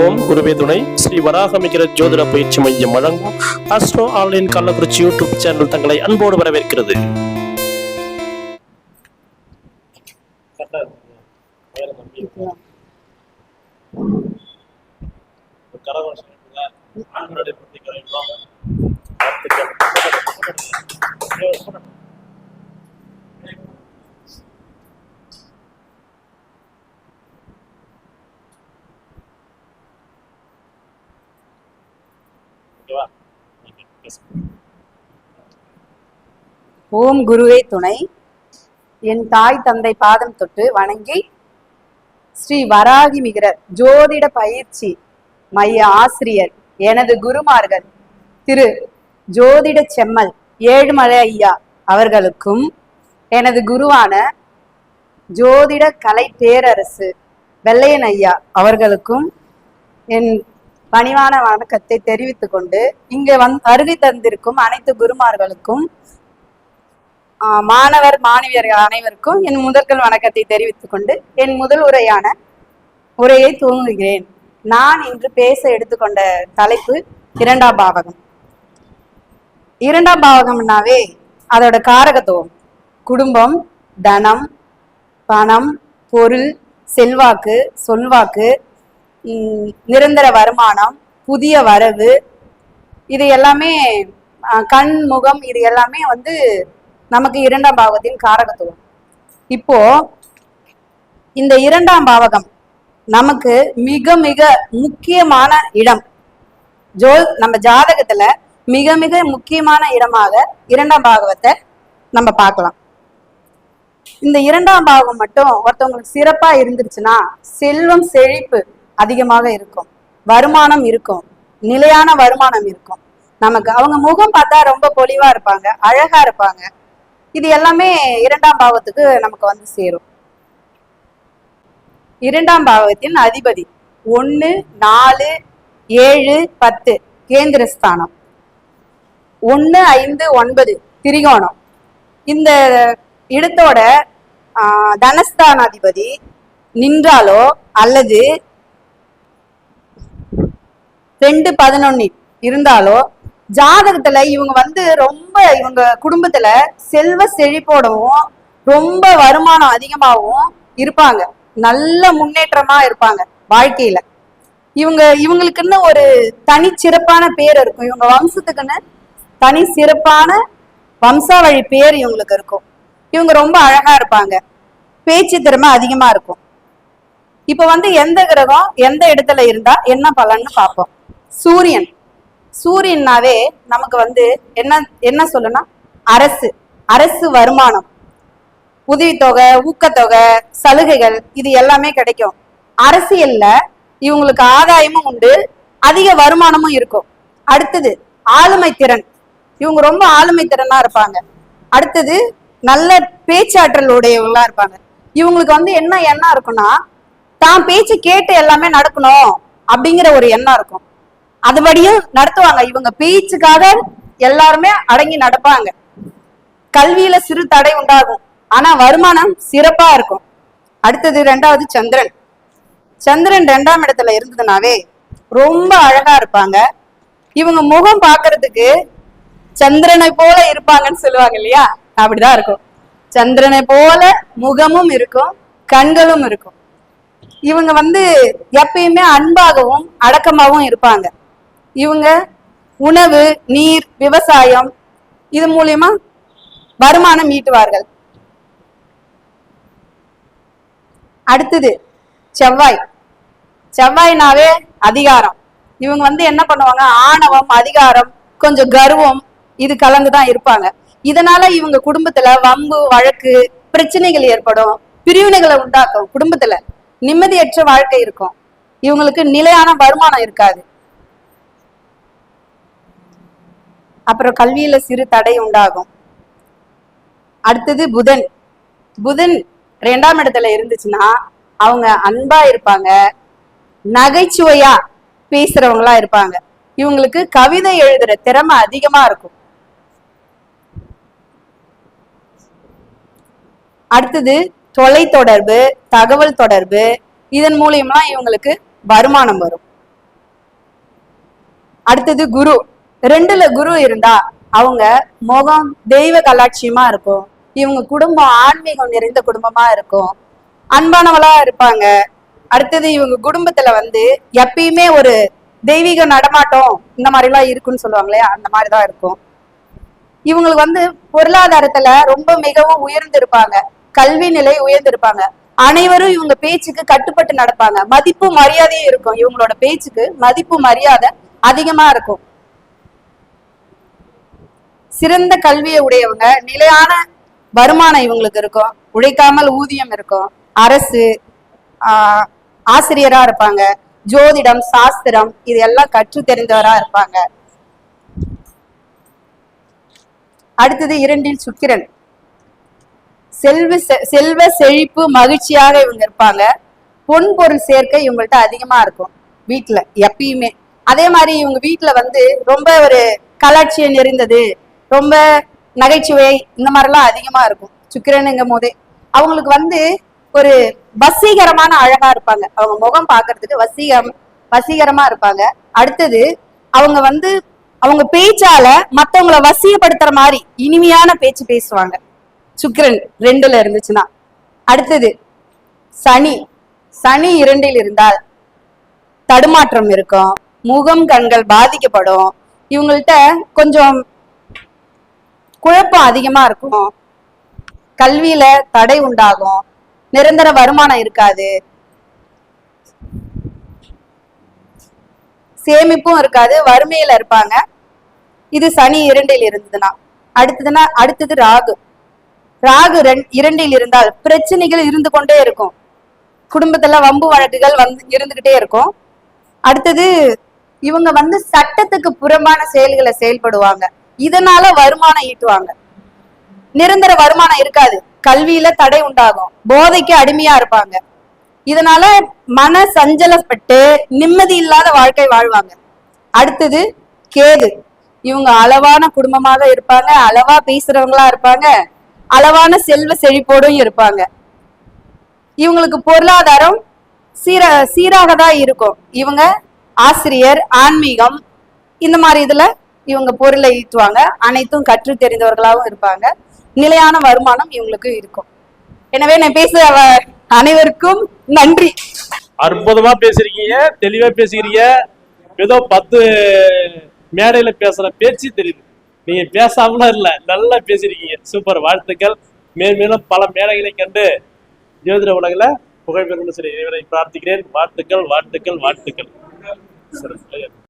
ஓம் குருவே துணை. ஸ்ரீ வராகமிகிற ஜோதிட பயிற்சி மையம் வழங்கும் astro online Kallakurichi YouTube channel தங்களை அன்போடு வரவேற்கிறது. ஓம் குருவே துணை. என் தாய் தந்தை பாதம் தொட்டு வணங்கி ஸ்ரீ வராகி மிகிற ஜோதிட பயிற்சி மைய ஆசிரியர் எனது குருமார்கள் திரு ஜோதிட செம்மல் ஏழுமலை ஐயா அவர்களுக்கும் எனது குருவான ஜோதிட கலை பேரரசு வெள்ளையன் ஐயா அவர்களுக்கும் என் பணிவான வணக்கத்தை தெரிவித்துக் கொண்டு இங்கு வந் வருகை தந்திருக்கும் அனைத்து குருமார்களுக்கும் ஆஹ் மாணவர் மாணவியர்கள் அனைவருக்கும் என் முதற்கள் வணக்கத்தை தெரிவித்துக் கொண்டு என் முதல் உரையான உரையை துவங்குகிறேன். நான் இன்று பேச எடுத்துக்கொண்ட தலைப்பு இரண்டாம் பாவகம். இரண்டாம் பாவகம்னாவே அதோட காரகத்துவம். குடும்பம் தனம் பணம் பொருள் செல்வாக்கு சொல்வாக்கு நிரந்தர வருமானம் புதிய வரவு இது எல்லாமே கண் முகம் இது எல்லாமே வந்து நமக்கு இரண்டாம் பாவத்தின் காரகத்துவம். இப்போ இந்த இரண்டாம் பாவகம் நமக்கு மிக மிக முக்கியமான இடம். ஜோ நம்ம ஜாதகத்துல மிக மிக முக்கியமான இடமாக இரண்டாம் பாகவத்தை நம்ம பார்க்கலாம். இந்த இரண்டாம் பாகம் மட்டும் ஒருத்தவங்களுக்கு சிறப்பா இருந்துருச்சுன்னா செல்வம் செழிப்பு அதிகமாக இருக்கும். வருமானம் இருக்கும். நிலையான வருமானம் இருக்கும். நமக்கு அவங்க முகம் பார்த்தா ரொம்ப பொலிவா இருப்பாங்க அழகா இருப்பாங்க. இது எல்லாமே இரண்டாம் பாவத்துக்கு நமக்கு வந்து சேரும். இரண்டாம் பாவத்தின் அதிபதி ஒன்று நாலு ஏழு பத்து கேந்திரஸ்தானம். ஒன்று ஐந்து ஒன்பது திரிகோணம். இந்த இடத்தோட ஆஹ், தனஸ்தானாதிபதி நின்றாலோ அல்லது ரெண்டு பதினொன்னு இருந்தாலும் ஜாதகத்துல இவங்க வந்து ரொம்ப இவங்க குடும்பத்துல செல்வ செழிப்போடவும் ரொம்ப வருமானம் அதிகமாகவும் இருப்பாங்க. நல்ல முன்னேற்றமா இருப்பாங்க வாழ்க்கையில. இவங்க இவங்களுக்குன்னு ஒரு தனி சிறப்பான பேர் இருக்கும். இவங்க வம்சத்துக்குன்னு தனி சிறப்பான வம்சாவழி பேர் இவங்களுக்கு இருக்கும். இவங்க ரொம்ப அழகா இருப்பாங்க. பேச்சு திறமை அதிகமா இருக்கும். இப்ப வந்து எந்த கிரகம் எந்த இடத்துல இருந்தா என்ன பலன்னு பார்ப்போம். சூரியன். சூரியன்னாவே நமக்கு வந்து என்ன என்ன சொல்லணும்னா அரசு. அரசு வருமானம். உதவித்தொகை ஊக்கத்தொகை சலுகைகள் இது எல்லாமே கிடைக்கும். அரசியல்ல இவங்களுக்கு ஆதாயமும் உண்டு அதிக வருமானமும் இருக்கும். அடுத்தது ஆளுமை திறன். இவங்க ரொம்ப ஆளுமை திறனா இருப்பாங்க. அடுத்தது நல்ல பேச்சாற்றல் உடையவங்களா இருப்பாங்க. இவங்களுக்கு வந்து என்ன எண்ணம் இருக்குன்னா தான் பேச்சு கேட்டு எல்லாமே நடக்கணும் அப்படிங்கிற ஒரு எண்ணம் இருக்கும். அதுபடியும் நடத்துவாங்க. இவங்க பேச்சுக்காக எல்லாருமே அடங்கி நடப்பாங்க. கல்வியில சிறு தடை உண்டாகும். ஆனா வருமானம் சிறப்பா இருக்கும். அடுத்தது ரெண்டாவது சந்திரன். சந்திரன் ரெண்டாம் இடத்துல இருந்ததுனாவே ரொம்ப அழகா இருப்பாங்க. இவங்க முகம் பாக்குறதுக்கு சந்திரனை போல இருப்பாங்கன்னு சொல்லுவாங்க இல்லையா? அப்படிதான் இருக்கும். சந்திரனை போல முகமும் இருக்கும் கண்களும் இருக்கும். இவங்க வந்து எப்பயுமே அன்பாகவும் அடக்கமாகவும் இருப்பாங்க. இவங்க உணவு நீர் விவசாயம் இது மூலியமா வருமானம் ஈட்டுவார்கள். அடுத்தது செவ்வாய். செவ்வாய்னாவே அதிகாரம். இவங்க வந்து என்ன பண்ணுவாங்க? ஆணவம் அதிகாரம் கொஞ்சம் கர்வம் இது கலந்துதான் இருப்பாங்க. இதனால இவங்க குடும்பத்துல வம்பு வழக்கு பிரச்சனைகள் ஏற்படும் பிரிவினைகளை உண்டாக்கும் குடும்பத்துல. நிம்மதியற்ற வாழ்க்கை இருக்கும். இவங்களுக்கு நிலையான வருமானம் இருக்காது. அப்புறம் கல்வியில சிறு தடை உண்டாகும். அடுத்தது புதன். புதன் ரெண்டாம் இடத்துல இருந்துச்சுன்னா அவங்க அன்பா இருப்பாங்க. நகைச்சுவையா பேசுறவங்களா இருப்பாங்க. இவங்களுக்கு கவிதை எழுதுற திறமை அதிகமா இருக்கும். அடுத்தது தொலை தொடர்பு தகவல் தொடர்பு இதன் மூலியமா இவங்களுக்கு வருமானம் வரும். அடுத்தது குரு. ரெண்டுல குரு இருந்தா அவங்க முகம் தெய்வ கலாட்சியமா இருக்கும். இவங்க குடும்பம் ஆன்மீகம் நிறைந்த குடும்பமா இருக்கும். அன்பானவளா இருப்பாங்க. அடுத்தது இவங்க குடும்பத்துல வந்து எப்பயுமே ஒரு தெய்வீக நடமாட்டம் இந்த மாதிரி எல்லாம் இருக்குன்னு சொல்லுவாங்களே அந்த மாதிரிதான் இருக்கும். இவங்களுக்கு வந்து பொருளாதாரத்துல ரொம்ப மிகவும் உயர்ந்திருப்பாங்க. கல்வி நிலை உயர்ந்திருப்பாங்க. அனைவரும் இவங்க பேச்சுக்கு கட்டுப்பட்டு நடப்பாங்க. மதிப்பு மரியாதையும் இருக்கும். இவங்களோட பேச்சுக்கு மதிப்பு மரியாதை அதிகமா இருக்கும். சிறந்த கல்வியை உடையவங்க நிலையான வருமானம் இவங்களுக்கு இருக்கும். உழைக்காமல் ஊதியம் இருக்கும். அரசு ஆஹ், ஆசிரியரா இருப்பாங்க. ஜோதிடம் சாஸ்திரம் இது எல்லாம் கற்று தெரிந்தவரா இருப்பாங்க. அடுத்தது இரண்டில் சுக்கிரன். செல்வ செ- செல்வ செழிப்பு மகிழ்ச்சியாக இவங்க இருப்பாங்க. பொன் பொருள் சேர்க்கை இவங்கள்ட்ட அதிகமா இருக்கும். வீட்டுல எப்பயுமே. அதே மாதிரி இவங்க வீட்டுல வந்து ரொம்ப ஒரு கலாட்சியம் நிறைந்தது. ரொம்ப நகைச்சுவை இந்த மாதிரிலாம் அதிகமா இருக்கும். சுக்கிரனுங்கும் போதே அவங்களுக்கு வந்து ஒரு வசீகரமான அழகா இருப்பாங்க. அவங்க முகம் பாக்குறதுக்கு வசீகரம் வசீகரமா இருப்பாங்க. அடுத்தது அவங்க வந்து அவங்க பேச்சால மத்தவங்களை வசியப்படுத்துற மாதிரி இனிமையான பேச்சு பேசுவாங்க. சுக்கிரன் ரெண்டுல இருந்துச்சுன்னா. அடுத்தது சனி. சனி இரண்டில் இருந்தால் தடுமாற்றம் இருக்கும். முகம் கண்கள் பாதிக்கப்படும். இவங்கள்ட்ட கொஞ்சம் குழப்பம் அதிகமா இருக்கும். கல்வியில தடை உண்டாகும். நிரந்தர வருமானம் இருக்காது. சேமிப்பும் இருக்காது. வறுமையில இருப்பாங்க. இது சனி இரண்டில் இருந்ததுன்னா. அடுத்ததுன்னா அடுத்தது ராகு. ராகு ரெண்- இரண்டில் இருந்தால் பிரச்சனைகள் இருந்து கொண்டே இருக்கும். குடும்பத்துல வம்பு வழக்குகள் வந்து இருந்துகிட்டே இருக்கும். அடுத்தது இவங்க வந்து சட்டத்துக்கு புறம்பான செயல்களை செயல்படுவாங்க. இதனால வருமானம் ஈட்டுவாங்க. நிரந்தர வருமானம் இருக்காது. கல்வியில தடை உண்டாகும். போதைக்கு அடிமையா இருப்பாங்க. இதனால மன சஞ்சலப்பட்டு நிம்மதி இல்லாத வாழ்க்கை வாழ்வாங்க. அடுத்தது கேது. இவங்க அளவான குடும்பமாக இருப்பாங்க அளவா பேசுறவங்களா இருப்பாங்க அளவான செல்வ செழிப்போடும் இருப்பாங்க. இவங்களுக்கு பொருளாதாரம் சீர சீராக தான் இருக்கும். இவங்க ஆசிரியர் ஆன்மீகம் இந்த மாதிரி இதுல இவங்க பொருளை ஈட்டுவாங்க. அனைத்தும் கற்று தெரிந்தவர்களாகவும் இருப்பாங்க. நிலையான வருமானம் இவங்களுக்கு இருக்கும். எனவே நான் பேச அனைவருக்கும் நன்றி. அற்புதமா பேசிருக்கீங்க. தெளிவா பேசுகிறீங்க ஏதோ பத்து மேடையில பேசுற பேச்சு தெரியுது. நீங்க பேசாமலாம் இல்ல. நல்லா பேசிருக்கீங்க. சூப்பர். வாழ்த்துக்கள். மேன்மேலும் பல மேடைகளை கண்டு ஜோதிட உலகில புகழ்பெறும் சரி இவரை பிரார்த்திக்கிறேன். வாழ்த்துக்கள் வாழ்த்துக்கள் வாழ்த்துக்கள். சரி